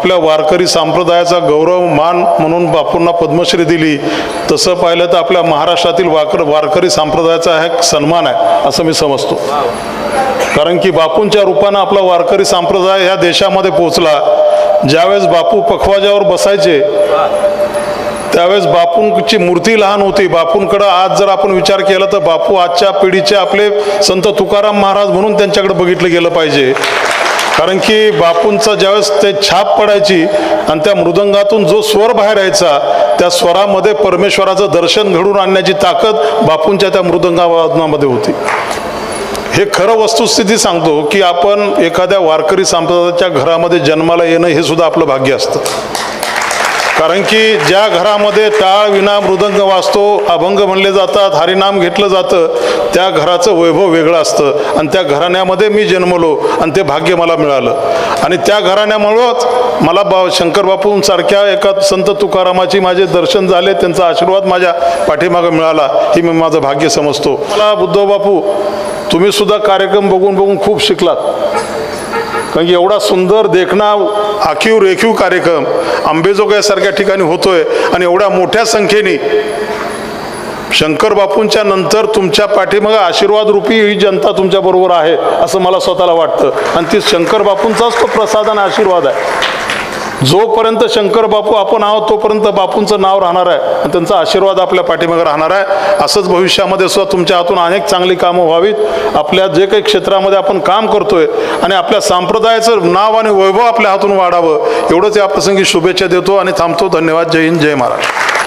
आपल्या वारकरी संप्रदायाचा गौरव मान म्हणून बापूंना पद्मश्री दिली. तसं पाहिलं तर आपल्या महाराष्ट्रातील वाकर वारकरी संप्रदायाचा हा एक सन्मान आहे असं मी समजतो. कारण की बापूंच्या रूपानं आपला वारकरी संप्रदाय ह्या देशामध्ये पोहोचला. ज्यावेळेस बापू पखवाजावर बसायचे त्यावेळेस बापूंची मूर्ती लहान होती. बापूंकडं आज जर आपण विचार केला तर बापू आजच्या पिढीचे आपले संत तुकाराम महाराज म्हणून त्यांच्याकडे बघितलं गेलं पाहिजे. कारण की बापूंचा ज्यावेळेस ते छाप पडायची आणि त्या मृदंगातून जो स्वर बाहेर यायचा त्या स्वरामध्ये परमेश्वराचं दर्शन घडून आणण्याची ताकद बापूंच्या त्या मृदंगावादनामध्ये होती. हे खरं वस्तुस्थिती सांगतो की आपण एखाद्या वारकरी संप्रदायाच्या घरामध्ये जन्माला येणं हे सुद्धा आपलं भाग्य असतं. कारण की ज्या घरामध्ये टाळ विना मृदंग वाजतो अभंग म्हणले जातात हरिनाम घेतलं जातं त्या घराचं वैभव वेगळं असतं. आणि त्या घराण्यामध्ये मी जन्मलो आणि ते भाग्य मला मिळालं. आणि त्या घराण्यामुळंच मला बा शंकर बापूंसारख्या एका संत तुकारामाची माझे दर्शन झाले त्यांचा आशीर्वाद माझ्या पाठीमागं मिळाला ही मी माझं भाग्य समजतो. मला बुद्धबापू तुम्ही सुद्धा कार्यक्रम बघून बघून खूप शिकलात. कारण की एवढा सुंदर देखणा आखीव रेखीव कार्यक्रम आंबेजोगाईसारख्या ठिकाणी होतोय आणि एवढ्या मोठ्या संख्येने शंकर बापूंच्या नंतर तुमच्या पाठीमागे आशीर्वाद रूपी ही जनता तुमच्याबरोबर आहे असं मला स्वतःला वाटतं. आणि ती शंकर बापूंचाच तो प्रसाद आणि आशीर्वाद आहे. जोपर्यंत शंकर बापू आपण आहोत तोपर्यंत बापूंचं नाव राहणार आहे आणि त्यांचा आशीर्वाद आपल्या पाठीमागे राहणार आहे. असंच भविष्यामध्ये सुद्धा तुमच्या हातून अनेक चांगली कामं व्हावीत. आपल्या जे काही क्षेत्रामध्ये आपण काम करतोय आणि आपल्या संप्रदायाचं नाव आणि वैभव आपल्या हातून वाढावं एवढंच या प्रसंगी शुभेच्छा देतो आणि थांबतो. धन्यवाद. जय हिंद. जय महाराष्ट्र.